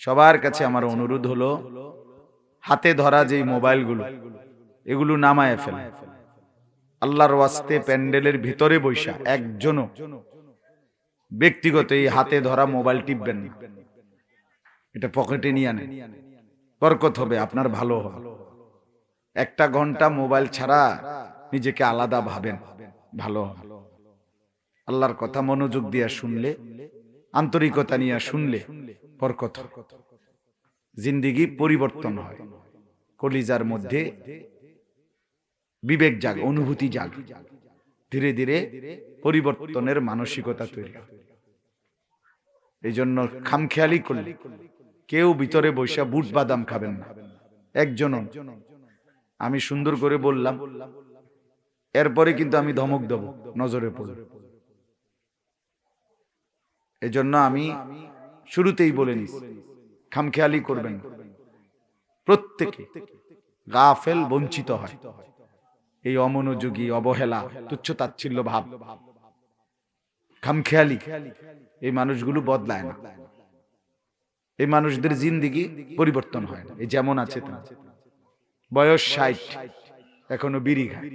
সবার কাছে আমার অনুরোধ হলো হাতে ধরা যেই মোবাইলগুলো এগুলো নামায় ফেলে। আল্লাহর ওয়াস্তে প্যান্ডেলের ভিতরে বৈশা একজনও ব্যক্তিগত এই হাতে ধরা মোবাইল টিপবেন না। এটা পকেটে নিয়ে আনেন। বরকত হবে আপনার ভালো হবে। একটা ঘণ্টা মোবাইল ছাড়া নিজেকে আলাদা ভাবেন। ভালো আল্লাহর কথা মনোযোগ দিয়া শুনলে আন্তরিকতা নিয়ে শুনলে বরকত জিন্দিগি পরিবর্তন হয়। কলিজার মধ্যে বিবেক জাগ, অনুভূতি জাগ। ধীরে ধীরে পরিবর্তনের মানসিকতা তৈরি এই জন্য খামখেয়ালি করলে কেউ ভিতরে বৈশা বুট বাদাম খাবেন না। একজন আমি সুন্দর করে বললাম, এরপরে কিন্তু আমি ধমক দেব, নজরে পড়ব এই জন্য আমি শুরুতেই বলে নিস, খামখেয়ালি করবেন। প্রত্যেকে গাফেল বঞ্চিত হয়। এই অমনোযোগী, অবহেলা তুচ্ছ তাচ্ছিল্য ভাব। খামখেয়ালি এই মানুষগুলো বদলায় না। এই মানুষদের জিন্দিগি পরিবর্তন হয় না। এই যেমন আছে। বয়স ষাট, এখনও বিড়ি খায়।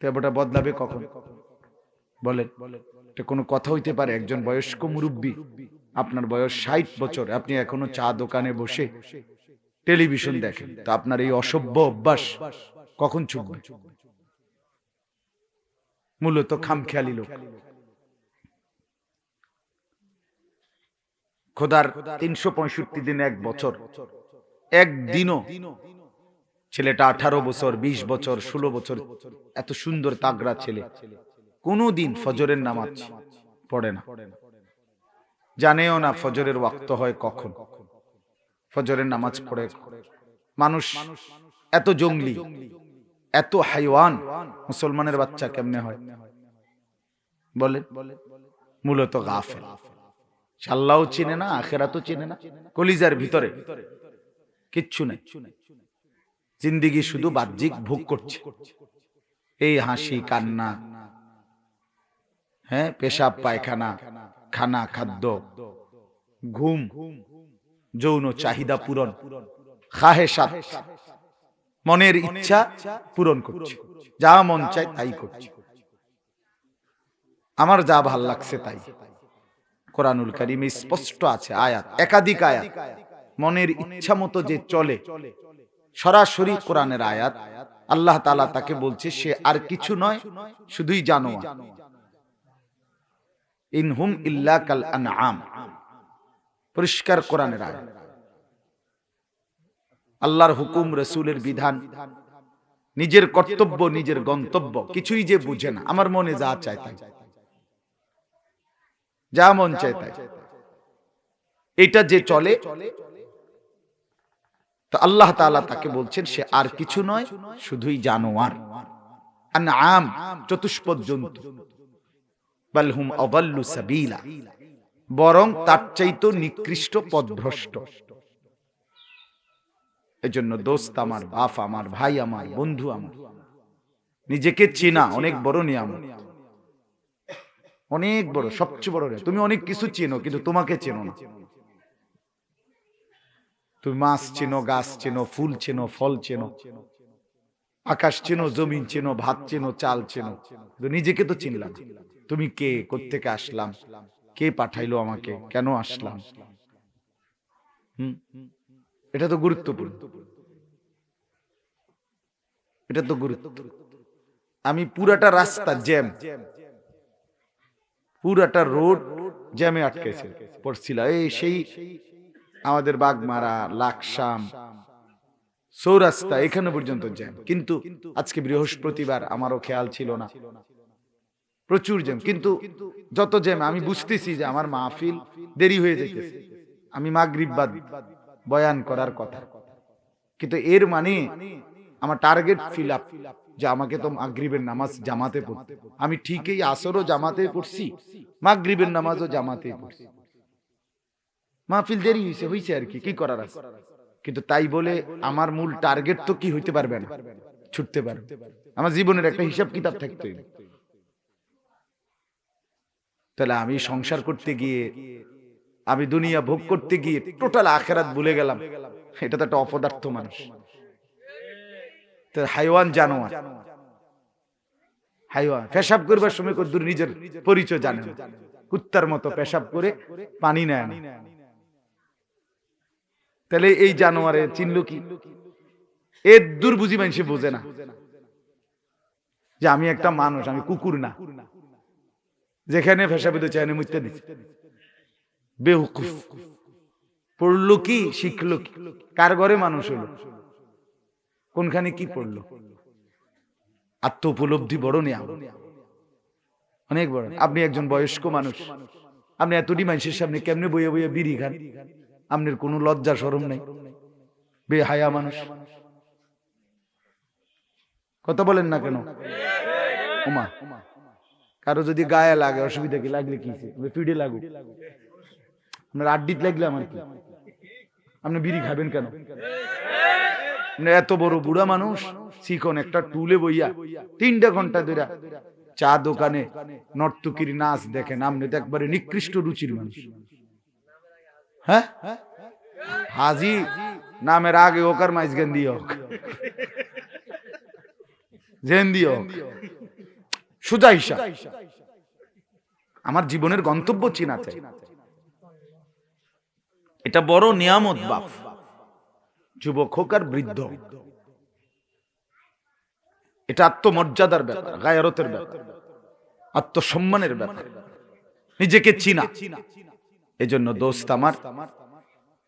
তো বদলাবে কখন? বলেন, এটা কোনো কথা হইতে পারে, একজন বয়স্ক মুরব্বী, আপনার বয়স ষাট বছর, আপনি এখনও চা দোকানে বসে টেলিভিশন দেখেন, তো আপনার এই অসভ্য অভ্যাস কখন ছুটবে? মূলত খামখেয়ালি লোক। খোদার তিনশো পঁয়ষট্টি দিন এক বছর একদিনও ছেলেটা আঠারো বছর ২০ বছর, ষোলো বছর, এত সুন্দর তাগড়া ছেলে। কোনো দিন ফজরের নামাজ পড়ে না। জানেও না ফজরের ওয়াক্ত হয় কখন। ফজরের নামাজ পড়ে মানুষ এত জঙ্গলি, এত হাইওয়ান, মুসলমানের বাচ্চা কেমনে হয়? বলে মূলত গাফেল। সাল্লাও চিনে না, আখেরাতও চিনে না, কলিজার ভিতরে কিচ্ছু নেই। জিন্দিগি শুধু বাহ্যিক ভোগ করছে। এই হাসি, কান্না হ্যাঁ পেশাব পায়খানা খানা খাদ্য ঘুম যৌন চাহিদা পূরণ খাহেসাত মনের ইচ্ছা পূরণ করছে। যা মন চায় তাই করছে। আমার যা ভালো লাগছে তাই। কোরআনুল কারিমে স্পষ্ট আছে আয়াত একাধিক আয়াত। মনের ইচ্ছা মতো যে চলে সরাসরি কোরআনের আয়াত। আল্লাহ তালা তাকে বলছে সে আর কিছু নয় শুধুই জানোয়া। ইনহুম ইল্লা কাল আনআম। পরিষ্কার কোরআনের আয়াত। আল্লাহর হুকুম, রসুলের বিধান, নিজের কর্তব্য, নিজের গন্তব্য, কিছুই যে বুঝে না। আমার মনে যা চায় তাই। যা মন চায় তাই। এটা যে চলে, তো আল্লাহ তাআলা তাকে বলছেন, সে আর কিছু নয়, শুধুই জানোয়ার। আম চতুষ্পদ জন্তু। বাল হুম অবাল্লু সাবিলা। বরং তার চাইতো নিকৃষ্ট পদভ্রষ্ট। এজন্য দোস্ত আমার, বাপ আমার, ভাই আমার, বন্ধু আমার। নিজেকে চেনা, অনেক বড় নিয়ামত। অনেক বড়, সবচেয়ে বড়। তুমি অনেক কিছু চেনো, কিন্তু তোমাকে চেনো না। তুমি মাছ চেনো, গাছ চেনো, ফুল চেনো, ফল চেনো। আকাশ চেনো, জমিন চেনো, ভাত চেনো, চাল চেনো। নিজেকে তো চিনলাম। তুমি কে? কোত্থেকে আসলাম? কে পাঠাইলো আমাকে? কেন আসলাম? এটা তো গুরুত্বপূর্ণ। এটা তো গুরুত্ব আমি পুরাটা রাস্তা জ্যাম। পুরাটা রোড জ্যামে আটকেছে, পড়ছিল। এই সেই আমাদের বাগমারা, লাকসাম সৌরাস্তা এখানে পর্যন্ত জ্যাম। কিন্তু আজকে বৃহস্পতিবার আমারও খেয়াল ছিল না। প্রচুর জ্যাম। কিন্তু যত জ্যাম আমি বুঝতেছি যে আমার মাহফিল দেরি হয়ে যেতেছে। আমি মাগরিব বাদ বয়ান করার কথা। কিন্তু এর মানে আমার টার্গেট ফিল আপ যে আমাকে তো মাগরিবের নামাজ জামাতে পড়তে। আমি ঠিকই আসরও জামাতে পড়ছি। মাগরিবের নামাজও জামাতে পড়ছি। মাহফিল দেরি হয়েছে হয়েছে আর কি। কি করার আছে? কিন্তু তাই বলে আমার মূল টার্গেট তো কি হইতে পারবে না ছুটতে পারবে আমার জীবনের একটা হিসাব কিতাব থাকতে। তাহলে আমি সংসার করতে গিয়ে আমি দুনিয়া ভোগ করতে গিয়ে টোটাল আখেরাত ভুলে গেলাম। এটা তো একটা অপদার্থ মানুষ। হাইওয়ান জানোয়ার। হাইওয়ান পেশাব করবার সময় কদ্দুর নিজের পরিচয় জানে কুত্তার মতো পেশাব করে পানি নেয় না। তাহলে এই জানোয়ারে চিনল কি? এর দূর বুঝি মানুষ বোঝে না যে আমি একটা মানুষ, আমি কুকুর না। যেখানে ফেসাবে তো চাইনে মুইতে দিচ্ছে বেহুকুফ। পড়ল কি, শিখলো কি? কার ঘরে মানুষ হলো? কোনখানে কি পড়ল? আত্ম উপলব্ধি বড় নেই অনেক বড়। আপনি একজন বয়স্ক মানুষ। আপনি এতটি মানুষের সামনে কেমনে বইয়ে বইয়ে বিড়ি খান? আপনার কোনো লজ্জা সরম নেই। বেহায়া মানুষ। কথা বলেন না কেন? ওমা, কারও যদি গায়ে লাগে, অসুবিধা কি? লাগলে কি পিঠে লাগুক। আপনার আড্ডিত লাগলে আমার কি? আপনি বিড়ি খাবেন কেন? এত বড় বুড়া মানুষ শিখন একটা টুলে বইয়া, তিনটা ঘণ্টা ধরে চা দোকানে নর্তকির নাচ দেখেন। আপনি তো একবারে নিকৃষ্ট রুচির মানুষ। হ্যাঁ? হাজি নামের আগে ওকার মাইজ গেন দিয়ে হোক। জেন দিয়ে হোক। সোজা হিসাব। আমার জীবনের গন্তব্য চিনা চাই এটা বড় নিয়ামত বাপ। যুবক হোক আর বৃদ্ধ এটা আত্মমর্যাদার ব্যাপার, গায়ারতের ব্যাপার, আত্মসম্মানের ব্যাপার। নিজেকে চিনা। এজন্য দোস্ত আমার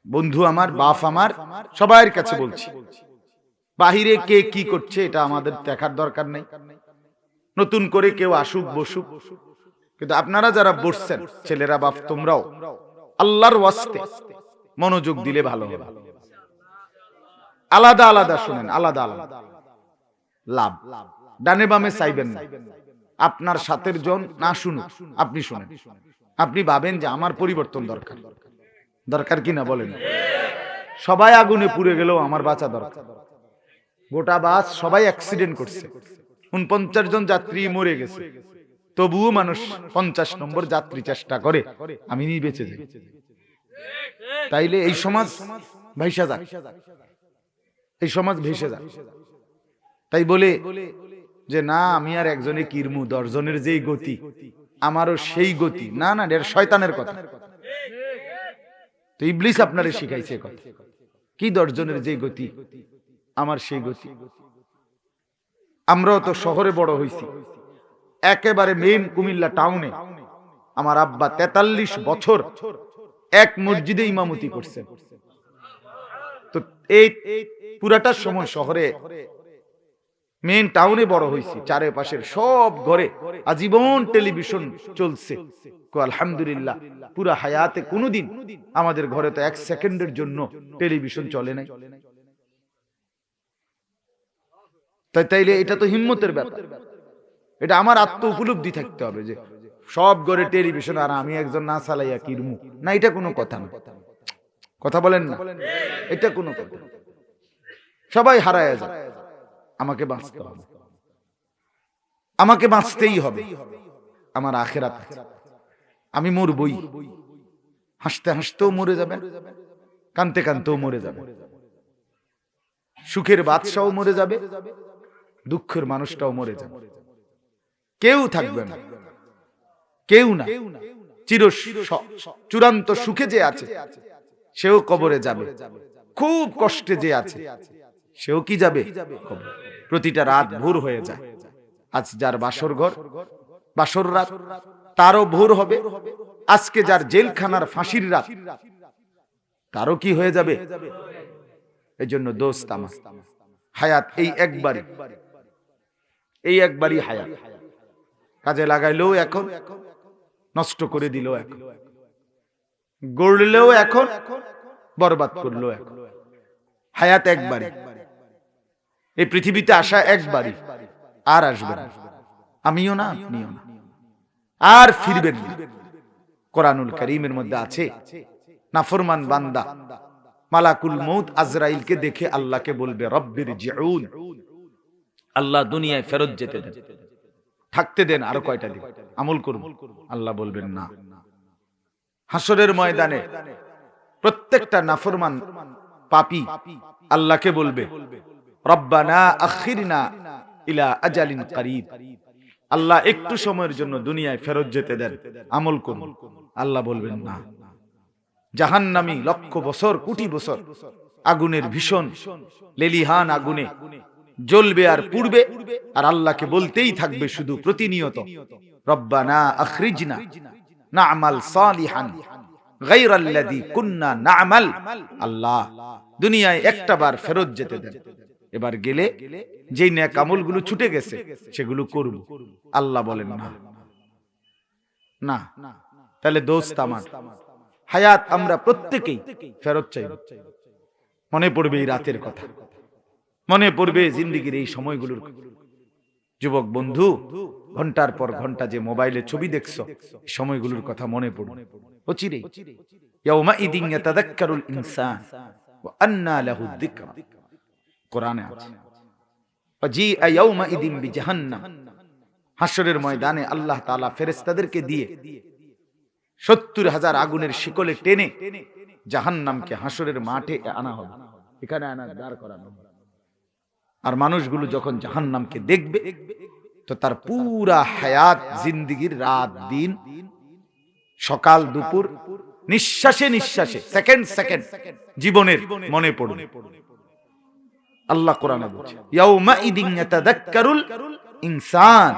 বন্ধু আমার বাপ আমার সবার কাছে বলছি। বাহিরে কে কি করছে এটা আমাদের দেখার দরকার নেই। নতুন করে কেউ আসুক বসুক। কিন্তু আপনারা যারা বসছেন ছেলেরা বাপ তোমরাও আল্লাহর ওয়াস্তে মনোযোগ দিলে ভালো হবে। আলাদা আলাদা শুনেন আলাদা আলাদা। লাভ। ডানে বামে চাইবেন না। আপনার সাথের জন না শুনুক আপনি শুনেন। আপনি ভাবেন যে আমার পরিবর্তন দরকার। দরকার কি না বলেন? সবাই আগুনে পুড়ে গেলেও আমার বাঁচা দরকার। গোটা বাস সবাই অ্যাক্সিডেন্ট করছে। উনপঞ্চাশ জন যাত্রী মরে গেছে। তবুও মানুষ পঞ্চাশ নম্বর যাত্রী চেষ্টা করে। আমি নিয়ে বেঁচে যাই। তাইলে এই সমাজ ভাইসা যাক। এই সমাজ ভেসে যাক। তাই বলে যে, না, আমি আর একজনে কিরমু? দশজনের যেই গতি। আমারও সেই গতি। না না এর শয়তানের কথা। তো ইবলিস আপনারে শিখাইছে কথা। কি দশজনের যে গতি? আমার সেই গতি। আমরাও তো শহরে বড় হইছি। একেবারে মেইন কুমিল্লা টাউনে। আমার আব্বা তেতাল্লিশ বছর এক মসজিদে ইমামতি করছে তো এই পুরাটা সময় শহরে মেন টাউনে বড় হয়েছি, চারিপাশের সব ঘরে আজীবন টেলিভিশন চলছে। আলহামদুলিল্লাহ, পুরা হায়াতে কোনোদিন আমাদের ঘরে তো এক সেকেন্ডের জন্য টেলিভিশন চলে নাই। তাই তাইলে এটা তো হিম্মতের ব্যাপার। এটা আমার আত্ম উপলব্ধি থাকতে হবে যে সব ঘরে টেলিভিশন আর আমি একজন না চালাইয়া কিরমু না, এটা কোনো কথা না। কথা বলেন না। এটা কোনো কথা। সবাই হারায় যায়। আমাকে বাঁচতে হবে। আমাকে বাঁচতেই হবে। আমার আখেরাত। আমি মরবই। হাসতে হাসতেও মরে যাবেন, কানতে কানতেও মরে যাবে সুখের বাদশাও মরে যাবে, দুঃখের মানুষটাও মরে যাবে। কেউ থাকবে না। কেউ না। চির চূড়ান্ত সুখে যে আছে, সেও কবরে যাবে। খুব কষ্টে যে আছে। সেও কি যাবে? প্রতিটা রাত ভোর হয়ে যায়। আজ যার বাসর ঘর, বাসর রাত তারও ভোর হবে। আজকে যার জেলখানার ফাঁসির রাত, তারও কি হয়ে যাবে? এই জন্য দোস্ত আমার, হায়াত এই একবারই এই একবারই হায়াত। কাজে লাগাইলেও এখন, নষ্ট করে দিল এখন। গড়লেও এখন, বরবাদ করল এখন। হায়াত একবারই। এই পৃথিবীতে আসা একবারই আর আসবে না। আমিও না, আপনিও না। আর ফিরবেন না। কোরআনুল করিমের মধ্যে আছে, নাফরমান বান্দা, মালাকুল মৌত আজরাইলকে দেখে আল্লাহকে বলবে, রব্বির জিউন, আল্লাহ দুনিয়ায় ফেরত যেতে দেন। থাকতে দেন আরও কয়টা দিন। আমল করুন। আল্লাহ বলবেন, না। হাসরের ময়দানে প্রত্যেকটা নাফরমান পাপি আল্লাহকে বলবে রব্বানা আখিরনা ইলা আজালিন করিব। আল্লাহ একটু সময়ের জন্য দুনিয়ায় ফেরত যেতে দেন। আমল করুন। আল্লাহ বলবেন, না। জাহান্নামি লক্ষ বছর, কোটি বছর আগুনের ভীষণ লেলিহান আগুনে জ্বলবে আর পূর্বে আর আল্লাহকে বলতেই থাকবে শুধু প্রতিনিয়ত, রব্বানা আখরিজনা না'মাল সালিহান গায়রাল্লাযী কুন্না না'মাল। আল্লাহ দুনিয়ায় একটা বার ফেরত যেতে দেন। এবার গেলে যেই নেক আমলগুলো ছুটে গেছে, সেগুলো করব। আল্লাহ বলেন, না। না। তাহলে দোস্ত আমার, হায়াত আমরা প্রত্যেকেই ফেরত চাই মনে পড়বে এই রাতের কথা। মনে পড়বে জিন্দিগির এই সময়গুলোর যুবক বন্ধু, ঘণ্টার পর ঘণ্টা যে মোবাইলে ছবি দেখছ সময়গুলোর কথা মনে পড়বে। ইনসান ওয়া আন্না কোরআনে আছে। হাসরের ময়দানে আল্লাহ তাআলা ফেরেশতাদেরকে দিয়ে সত্তর হাজার আগুনের শিকলে টেনে জাহান্নামকে হাসরের মাঠে আনা হবে। এখানে আনা দাঁড় করানো আর মানুষগুলো যখন জাহান্নামকে দেখবে তো তার পুরা হায়াত জিন্দিগির রাত দিন সকাল দুপুর নিঃশ্বাসে নিঃশ্বাসে সেকেন্ড সেকেন্ড জীবনের মনে পড়বে। আল্লাহ কোরআনে বলছে, ইয়াউমাইদিন ইয়াতাযাক্কারুল ইনসান।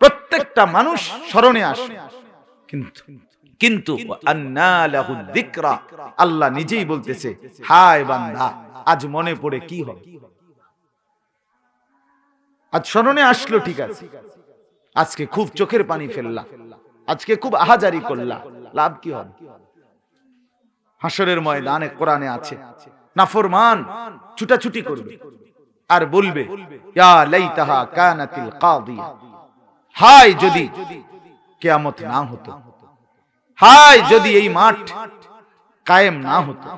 প্রত্যেকটা মানুষ স্মরণে আসে। কিন্তু কিন্তু আল্লাহ নিজেই বলতেছে, হায় বান্দা, আজ মনে পড়ে কি হবে? আজ স্মরণে আসলো ঠিক আছে। আজকে খুব চোখের পানি ফেললা। আজকে খুব আহাজারি করলা। লাভ কি হবে? হাসরের ময়দানে কোরআনে আছে। নাফরমান, ছুটাছুটি করবে। আর বলবে যদি কেয়ামত না হতো, হায় যদি এই মাঠ কায়েম না হতো।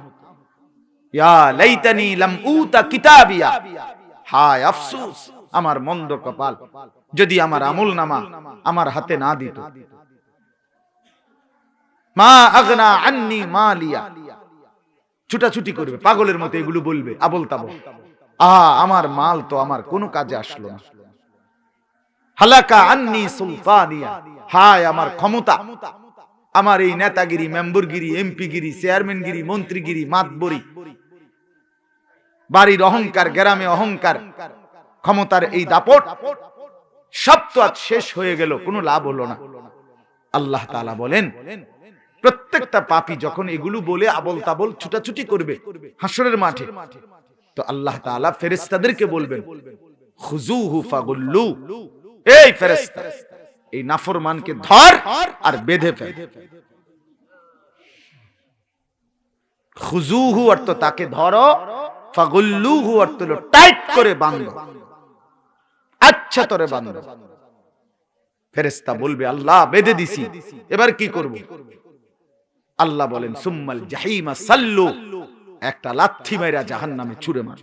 আমার মন্দ কপাল যদি আমার আমল নামা আমার হাতে না দিত। মা আগনা আন্নি মালিয়া। ছুটাছুটি করবে পাগলের মতো এগুলো বলবে আবল তাবল। আহা আমার মাল তো আমার কোনো কাজে আসলো না। হালাকা আন্নি সুলতানিয়া। হায় আমার ক্ষমতা। আমার এই নেতাগিরি মেম্বরগিরি এমপিগিরি চেয়ারম্যানগিরি মন্ত্রীগিরি মাতবরি। বাড়ির অহংকার গ্রামে অহংকার ক্ষমতার এই দাপট সব তো আজ শেষ হয়ে গেল কোনো লাভ হলো না। আল্লাহ তাআলা বলেন প্রত্যেকটা পাপী যখন এগুলো বলে আবল তাবল ছুটাছুটি করবে হাসরের মাঠে। তো আল্লাহ তাআলা ফেরেশতাদেরকে বলবেন খুজুহু ফাগুল্লু। এই ফেরেশতা এই নাফরমানকে ধর আর বেঁধে ফেল। খুজুহু অর্থ তাকে ধরো ফাগুল্লুহু অর্থ হলো টাইট করে বাঁধো। আচ্ছা তোরে বাঁধো। ফেরেশতা বলবে আল্লাহ বেঁধে দিছি। এবার কি করব? আল্লাহ বলেন, সুম্মাল জাহিমা সাল্লু। একটা লাথি মাইরা জাহান্নামে ছুড়ে মার।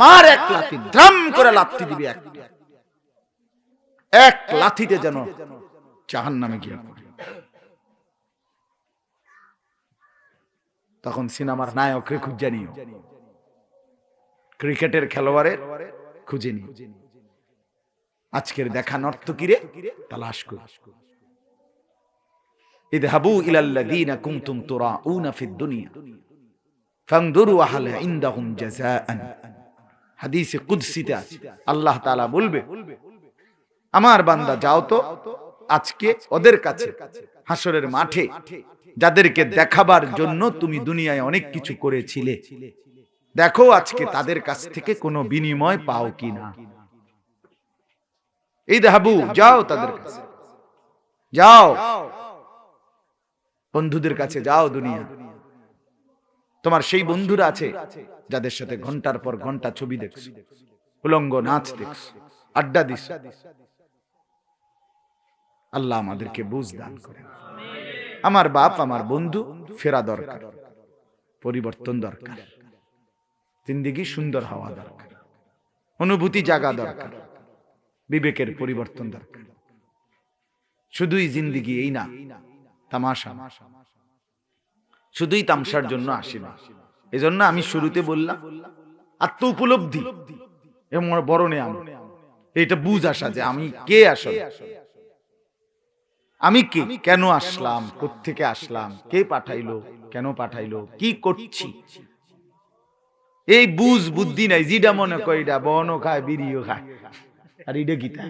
মার এক লাথি ধ্রাম করে লাথি দিবি এক এক লাথিতে যেন জাহান্নামে গিয়ে পড়ে। তখন সিনেমার নায়করে খুঁজে নিও। ক্রিকেটের খেলোয়াড়ের খুঁজে নিও। আজকের দেখা নর্তকীরে তালাশ কর। আল্লাহ বলবে, আমার বান্দা যাও তো, আজকে ওদের কাছে হাসরের মাঠে, যাদেরকে দেখাবার জন্য তুমি দুনিয়ায় অনেক কিছু করেছিলে। দেখো আজকে তাদের কাছ থেকে কোনো বিনিময় পাও কি না? এই দেহাবু যাও তাদের কাছে। যাও বন্ধুদের কাছে যাও দুনিয়া। তোমার সেই বন্ধুরা আছে, যাদের সাথে ঘণ্টার পর ঘণ্টা ছবি দেখছ। উলঙ্গ নাচ দেখছ, আড্ডা দিস আল্লাহ আমাদেরকে বুঝ দান করেন। আমার বাপ, আমার বন্ধু, ফেরা দরকার, পরিবর্তন দরকার, জিন্দিগি সুন্দর হওয়া দরকার, অনুভূতি জাগা দরকার, বিবেকের পরিবর্তন দরকার। শুধুই জিন্দিগি এই না তামাশা। শুধুই তামসার জন্য আসি না। এজন্য আমি শুরুতে বললাম, আত্ম উপলব্ধি। বড় আমি। এটা বুঝ আসা যে আমি কে আসলে? আমি কে? কেন আসলাম? থেকে আসলাম? কে পাঠাইলো? কেন পাঠাইলো? কি করছি? এই বুঝ বুদ্ধি নাই জিডা মনে কইডা বনও খায়, বিড়িও খায়। আর ইডে গীতা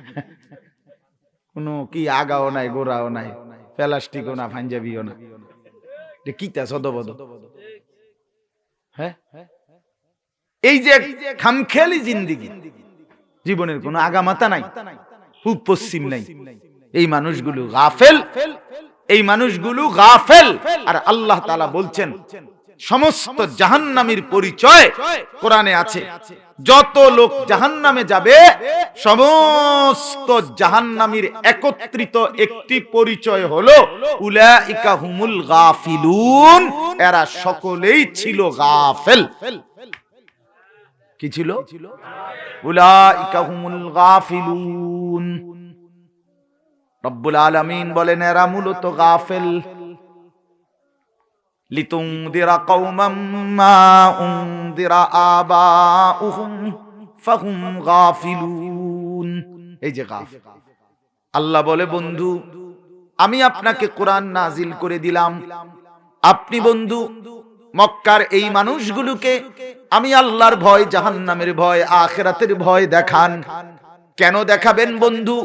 কোনো কি আগাও নাই, গোড়াও নাই। প্লাস্টিকও না, পাঞ্জাবিও না। কিতা সদবদ হ্যাঁ? এই যে খামখেয়ালি জিন্দিগি, জীবনের কোন আগামাতা নাই, পূব পশ্চিম নাই। এই মানুষগুলো গাফেল, এই মানুষগুলো গাফেল। আর আল্লাহ তালা বলছেন সমস্ত জাহান্নামীর পরিচয় কোরআনে আছে। যত লোক জাহান্নামে যাবে সমস্ত জাহান্নামীর একত্রিত একটি পরিচয় হলো উলাইকা হুমুল গাফিলুন। এরা সকলেই ছিল গাফেল। কি ছিল? উলাইকা হুমুল গাফিলুন। রব্বুল আলামিন বলেন এরা মূলত গাফেল। মা উনদিরা আবাউহুম ফাহুম গাফিলুন এই যে গাফ আল্লাহ বলে, বন্ধু, আমি আপনাকে কোরআন নাজিল করে দিলাম। আপনি বন্ধু, মক্কার এই মানুষগুলোকে আমি আল্লাহর ভয়, জাহান্নামের ভয়, আখেরাতের ভয় দেখান। কেন দেখাবেন বন্ধু?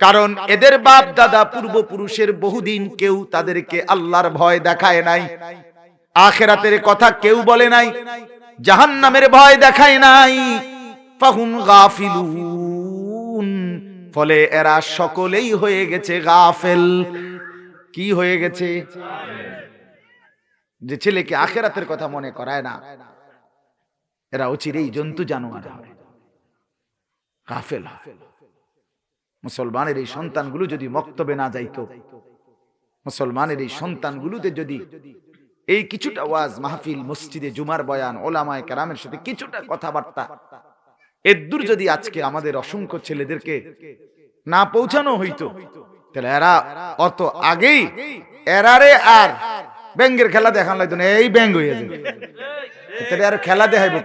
কারণ এদের বাপ দাদা পূর্বপুরুষের বহুদিন কেউ তাদেরকে আল্লাহর ভয় দেখায় নাই। আখেরাতের কথা কেউ বলে নাই, জাহান্নামের ভয় দেখায় নাই। ফাহুম গাফিলুন। ফলে এরা সকলেই হয়ে গেছে গাফেল। কি হয়ে গেছে? যে ছেলেকে আখেরাতের কথা মনে করায় না, এরা অচিরেই জন্তু জানোয়ার হবে। গাফেল মুসলমানের এই সন্তানগুলো যদি মক্তবে না যাইতো, মুসলমানের এই সন্তানগুলোতে যদি এই কিছুটা ওয়াজ মাহফিল, মসজিদে জুমার বয়ান, ওলামায় কারামের সাথে কিছুটা কথাবার্তা এদ্দুর যদি আজকে আমাদের অসংখ্য ছেলেদেরকে না পৌঁছানো হইতো, তাহলে এরা অত আগেই, এরারে আর ব্যাঙ্গের খেলা দেখান লাগতো না, এই ব্যাঙ্গ হয়ে যাবে। তাহলে আর খেলা দেখাইব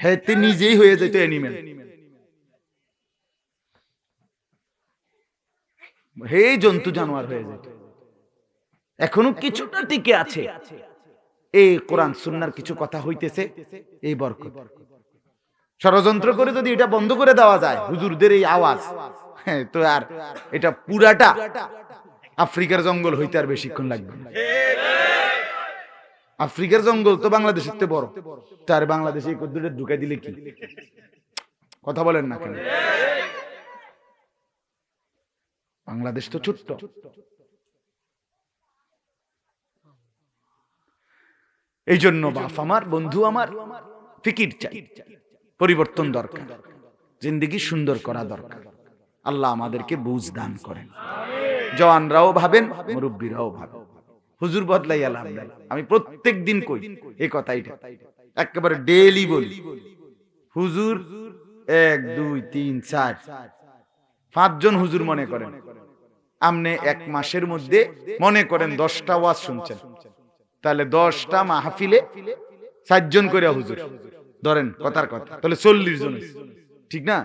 হ্যাঁ নিজেই হয়ে যেত এনিমেল হে জন্তু জানোয়ার হয়ে যেত। এখনও কিছুটা টিকে আছে। এই কোরআন সুন্নার কিছু কথা হইতেছে, এই বরকত। ষড়যন্ত্র করে যদি এটা বন্ধ করে দেওয়া যায়, হুজুরদের এই আওয়াজ হ্যাঁ তো আর এটা পুরাটা আফ্রিকার জঙ্গল হইতে আর বেশিক্ষণ লাগবে আফ্রিকার জঙ্গল তো বাংলাদেশের তো বড়। তার বাংলাদেশে দিলে কি? কথা বলেন না কেন? বাংলাদেশ তো ছোট্ট। এই জন্য বাপ আমার বন্ধু আমার ফিকির চাই। পরিবর্তন দরকার। জিন্দিগি সুন্দর করা দরকার। আল্লাহ আমাদেরকে বুঝ দান করেন। জওয়ানরাও ভাবেন মুরব্বীরাও ভাবেন। হুজুর বদলাই আল্লাহ আমি প্রত্যেক দিন কই এই কথাইটা একেবারে ডেলি বলি। হুজুর এক দুই তিন চার। পাঁচজন হুজুর মনে করেন। আপনি এক মাসের মধ্যে মনে করেন দশটা ওয়াজ শুনছেন। তাহলে দশটা মাহফিলে চারজন করে হুজুর। ধরেন কথার কথা, তাহলে চল্লিশ জন ঠিক না?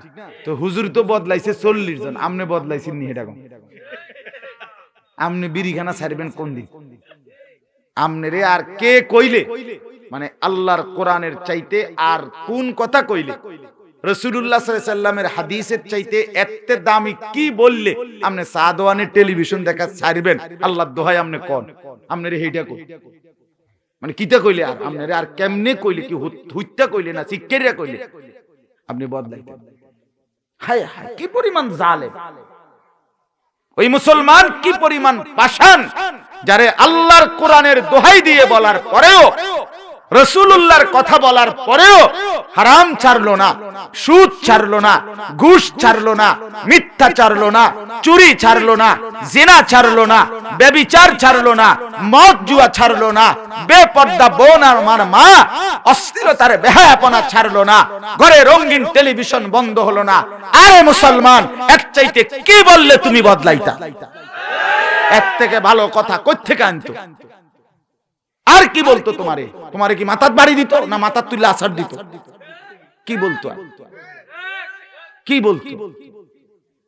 তো হুজুর তো বদলাইছে চল্লিশ জন আপনি বদলাইছেন নি এটা আপনি বিড়িখানা ছাড়বেন কোন দিন? আমনেরে আর কে কইলে? মানে আল্লাহর কোরআনের চাইতে আর কোন কথা কইলে? হাদিসের চাইতে দামি কি বললে? আপনি সাদওয়ানের টেলিভিশন দেখা ছাড়বেন। আল্লাহ দোহাই আপনি কন। আপনার মানে কিতা কইলে আর? আপনার আর কেমনে কইলে কি কইলে না শিক্ষারিয়া কইলে? আপনি হায় হায়, কি পরিমাণ জালে ওই মুসলমান কি পরিমাণ পাশান যারে আল্লাহর কোরআনের দোহাই দিয়ে বলার পরেও রসুল্লাহর কথা বলার পরেও হারাম ছাড়লো না, সুদ ছাড়লো না, ঘুষ ছাড়লো না, মিথ্যা ছাড়লো না, চুরি ছাড়লো না, জেনা ছাড়লো না বেবিচার ছাড়লো না, মদ জুয়া ছাড়লো না, বেপর্দা বোন আর মার মা অস্থিরতার বেহায়াপনা ছাড়লো না, ঘরে রঙিন টেলিভিশন বন্ধ হলো না। আরে মুসলমান এক চাইতে কি বললে তুমি বদলাইতা? এক থেকে ভালো কথা কোত্থেকে আনতো? আর কি বলতো তোমারে? তোমারে কি মাথার বাড়ি দিত না মাথার তুলে আসার দিত? কি বলতো? কি বলতো